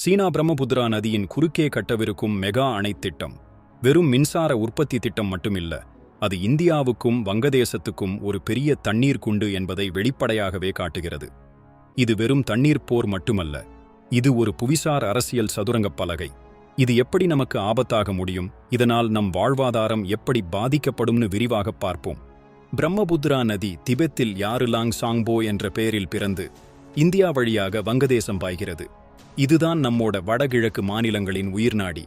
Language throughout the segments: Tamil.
சீனா பிரம்மபுத்திரா நதியின் குறுக்கே கட்டவிருக்கும் மெகா அணை திட்டம் வெறும் மின்சார உற்பத்தி திட்டம் மட்டுமில்ல அது இந்தியாவுக்கும் வங்கதேசத்துக்கும் ஒரு பெரிய தண்ணீர் குண்டு என்பதை வெளிப்படையாகவே காட்டுகிறது. இது வெறும் தண்ணீர் போர் மட்டுமல்ல இது ஒரு புவிசார் அரசியல் சதுரங்கப் பலகை. இது எப்படி நமக்கு ஆபத்தாக முடியும்? இதனால் நம் வாழ்வாதாரம் எப்படி பாதிக்கப்படும்னு விரிவாகப் பார்ப்போம். பிரம்மபுத்ரா நதி திபெத்தில் யாருலாங் சாங்போ என்ற பெயரில் பிறந்து இந்தியா வழியாக வங்கதேசம் பாய்கிறது. இதுதான் நம்மோட வடகிழக்கு மாநிலங்களின் உயிர்நாடி.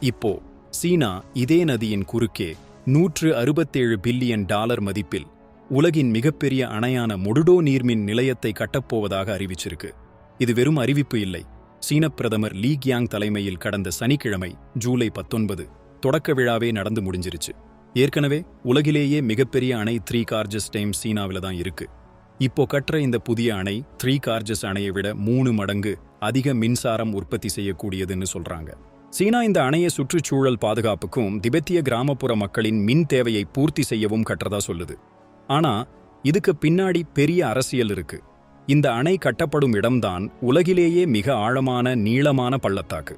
இப்போ சீனா இதே நதியின் குறுக்கே நூற்று அறுபத்தேழு பில்லியன் டாலர் மதிப்பில் உலகின் மிகப்பெரிய அணையான மொடுடோ நீர்மின் நிலையத்தை கட்டப்போவதாக அறிவிச்சிருக்கு. இது வெறும் அறிவிப்பு இல்லை. சீன பிரதமர் லீ கியாங் தலைமையில் கடந்த சனிக்கிழமை ஜூலை பத்தொன்பது தொடக்க விழாவே நடந்து முடிஞ்சிருச்சு. ஏற்கனவே உலகிலேயே மிகப்பெரிய அணை த்ரீ கார்ஜஸ் டைம் சீனாவில் தான் இருக்கு. இப்போ கட்டுற இந்த புதிய அணை த்ரீ கார்ஜஸ் அணையை விட மூணு மடங்கு அதிக மின்சாரம் உற்பத்தி செய்யக்கூடியதுன்னு சொல்றாங்க. சீனா இந்த அணையை சுற்றுச்சூழல் பாதுகாப்புக்கும் திபெத்திய கிராமப்புற மக்களின் மின் தேவையை பூர்த்தி செய்யவும் கட்டுறதா சொல்லுது. ஆனா இதுக்கு பின்னாடி பெரிய அரசியல் இருக்கு. இந்த அணை கட்டப்படும் இடம்தான் உலகிலேயே மிக ஆழமான நீளமான பள்ளத்தாக்கு.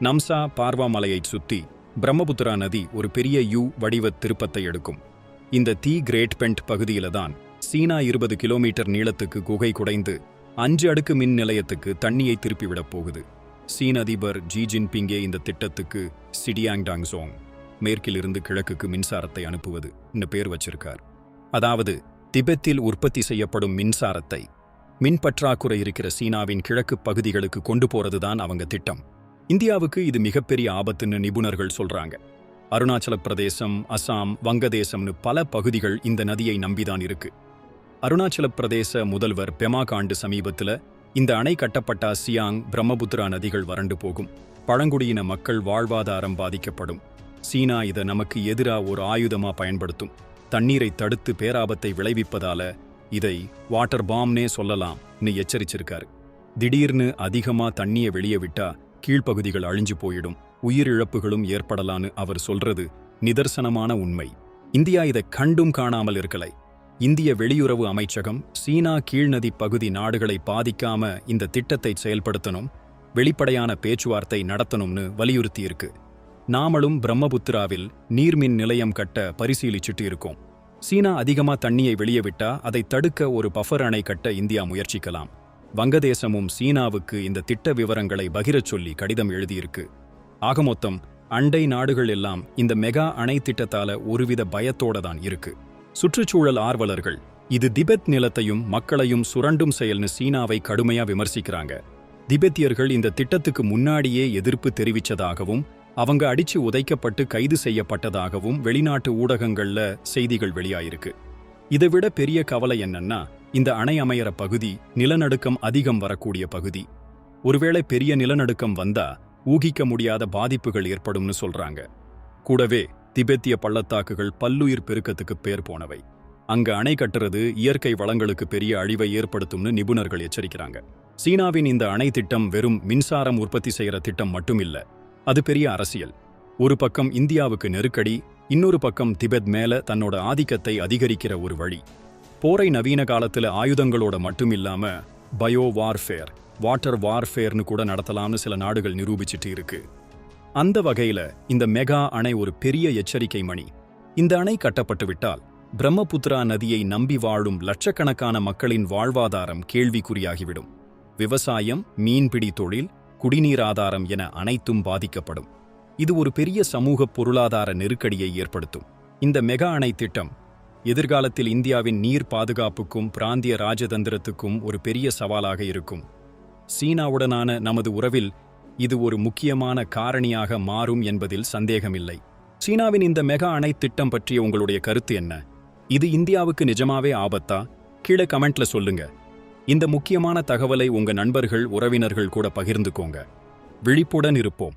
நம்சா பார்வா மலையைச் சுத்தி பிரம்மபுத்திரா நதி ஒரு பெரிய யூ வடிவ திருப்பத்தை எடுக்கும். இந்த தி கிரேட் பென்ட் பகுதியில தான் சீனா இருபது கிலோமீட்டர் நீளத்துக்கு குகை குடைந்து அஞ்சு அடுக்கு மின் நிலையத்துக்கு தண்ணியை திருப்பிவிடப் போகுது. சீன அதிபர் ஜி ஜின்பிங்கே இந்த திட்டத்துக்கு சிடியாங் டாங்சோங் மேற்கிலிருந்து கிழக்குக்கு மின்சாரத்தை அனுப்புவது பேர் வச்சிருக்கார். அதாவது திபெத்தில் உற்பத்தி செய்யப்படும் மின்சாரத்தை மின் பற்றாக்குறை இருக்கிற சீனாவின் கிழக்கு பகுதிகளுக்கு கொண்டு போறதுதான் அவங்க திட்டம். இந்தியாவுக்கு இது மிகப்பெரிய ஆபத்துன்னு நிபுணர்கள் சொல்றாங்க. அருணாச்சல பிரதேசம் அசாம் வங்கதேசம்னு பல பகுதிகள் இந்த நதியை நம்பிதான் இருக்கு. அருணாச்சல பிரதேச முதல்வர் பெமா காண்டு சமீபத்துல இந்த அணை கட்டப்பட்டா சியாங் பிரம்மபுத்திரா நதிகள் வறண்டு போகும். பழங்குடியின மக்கள் வாழ்வாதாரம் பாதிக்கப்படும். சீனா இதை நமக்கு எதிரா ஒரு ஆயுதமா பயன்படுத்தும். தண்ணீரை தடுத்து பேராபத்தை விளைவிப்பதால இதை வாட்டர் பாம்னே சொல்லலாம்னு எச்சரிச்சிருக்காரு. திடீர்னு அதிகமா தண்ணியை வெளியே விட்டா கீழ்ப்பகுதிகள் அழிஞ்சு போயிடும். உயிரிழப்புகளும் ஏற்படலான்னு அவர் சொல்றது நிதர்சனமான உண்மை. இந்தியா இதை கண்டும் காணாமல் இருக்கலை. இந்திய வெளியுறவு அமைச்சகம் சீனா கீழ்நதி பகுதி நாடுகளை பாதிக்காம இந்த திட்டத்தை செயல்படுத்தணும் வெளிப்படையான பேச்சுவார்த்தை நடத்தணும்னு வலியுறுத்தியிருக்கு. நாமளும் பிரம்மபுத்திராவில் நீர்மின் நிலையம் கட்ட பரிசீலிச்சுட்டு இருக்கோம். சீனா அதிகமா தண்ணியை வெளியே விட்டா அதை தடுக்க ஒரு பஃபர் அணை கட்ட இந்தியா முயற்சிக்கலாம். வங்கதேசமும் சீனாவுக்கு இந்த திட்ட விவரங்களை பகிரச் சொல்லி கடிதம் எழுதியிருக்கு. ஆக மொத்தம் அண்டை நாடுகள் எல்லாம் இந்த மெகா அணை திட்டத்தால ஒருவித பயத்தோட தான் இருக்கு. சுற்றுச்சூழல் ஆர்வலர்கள். இது திபெத் நிலத்தையும் மக்களையும் சுரண்டும் செயல்னு சீனாவை கடுமையா விமர்சிக்கிறாங்க. திபெத்தியர்கள் இந்த திட்டத்துக்கு முன்னாடியே எதிர்ப்பு தெரிவிச்சதாகவும் அவங்க அடிச்சு உதைக்கப்பட்டு கைது செய்யப்பட்டதாகவும் வெளிநாட்டு ஊடகங்கள்ல செய்திகள் வெளியாயிருக்கு. இதை விட பெரிய கவலை என்னன்னா இந்த அணை அமையற பகுதி நிலநடுக்கம் அதிகம் வரக்கூடிய பகுதி. ஒருவேளை பெரிய நிலநடுக்கம் வந்தா ஊகிக்க முடியாத பாதிப்புகள் ஏற்படும்னு சொல்றாங்க. கூடவே திபெத்திய பள்ளத்தாக்குகள் பல்லுயிர் பெருக்கத்துக்கு பேர் போனவை. அங்க அணை கட்டுறது இயற்கை வளங்களுக்கு பெரிய அழிவை ஏற்படுத்தும்னு நிபுணர்கள் எச்சரிக்கிறாங்க. சீனாவின் இந்த அணை திட்டம் வெறும் மின்சாரம் உற்பத்தி செய்யற திட்டம் மட்டுமில்ல அது பெரிய அரசியல். ஒரு பக்கம் இந்தியாவுக்கு நெருக்கடி இன்னொரு பக்கம் திபெத் மேல தன்னோட ஆதிக்கத்தை அதிகரிக்கிற ஒரு வழி. போரை நவீன காலத்துல ஆயுதங்களோட மட்டுமில்லாம பயோ வார்ஃபேர் வாட்டர் வார்ஃபேர்னு கூட நடத்தலாம்னு சில நாடுகள் நிரூபிச்சிட்டு இருக்கு. அந்த வகையில இந்த மெகா அணை ஒரு பெரிய எச்சரிக்கை மணி. இந்த அணை கட்டப்பட்டுவிட்டால் பிரம்மபுத்திரா நதியை நம்பி வாழும் லட்சக்கணக்கான மக்களின் வாழ்வாதாரம் கேள்விக்குறியாகிவிடும். விவசாயம் மீன்பிடி தொழில் குடிநீர் ஆதாரம் என அனைத்தும் பாதிக்கப்படும். இது ஒரு பெரிய சமூக பொருளாதார நெருக்கடியை ஏற்படுத்தும். இந்த மெகா அணை திட்டம் எதிர்காலத்தில் இந்தியாவின் நீர் பாதுகாப்புக்கும் பிராந்திய ராஜதந்திரத்துக்கும் ஒரு பெரிய சவாலாக இருக்கும். சீனாவுடனான நமது உறவில் இது ஒரு முக்கியமான காரணியாக மாறும் என்பதில் சந்தேகமில்லை. சீனாவின் இந்த மெகா அணை திட்டம் பற்றிய உங்களுடைய கருத்து என்ன? இது இந்தியாவுக்கு நிஜமாவே ஆபத்தா? கீழே கமெண்ட்ல சொல்லுங்க. இந்த முக்கியமான தகவலை உங்க நண்பர்கள் உறவினர்கள் கூட பகிர்ந்துக்கோங்க. விழிப்புடன் இருப்போம்.